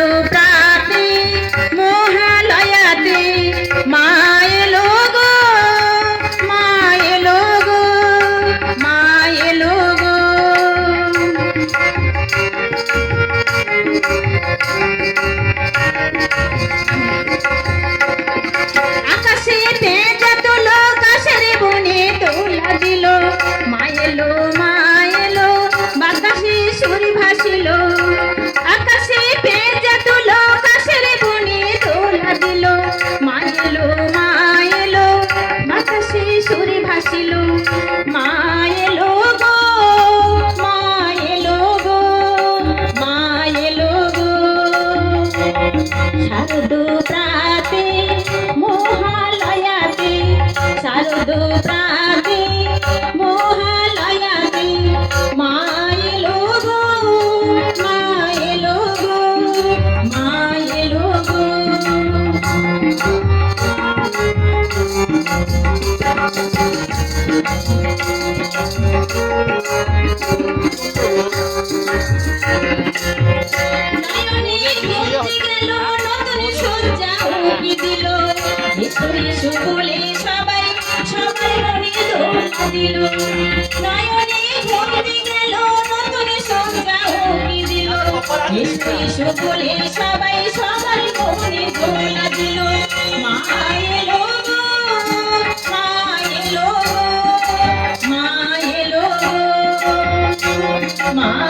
Duka. शारदूताते मोहालयाते शारदूताते मोहालयाते माय लोगो माय लोगो माय लोगो Thank you. যা হুমকি দিল মিশুরে সুবলে সবাই সবাই মনে দোলা দিল নয়নে ঘুমতে গেল নতুন সন্ধ্যা হুমকি দিল মিশুরে সুবলে সবাই সবার মনে দোলা দিল মা এলো মা এলো মা এলো মা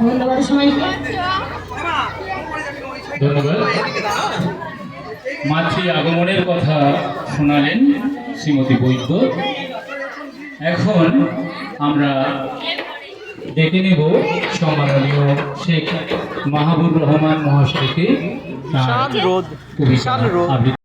ধন্যবাদ সবাইকে। ধন্যবাদ। মাতৃ আগমনের কথা শোনালেন শ্রীমতী বৈদ্য। এখন আমরা ডেকে নেব সম্মাননীয় শেখ মাহবুব রহমান মহাশয়কে তার কবিতা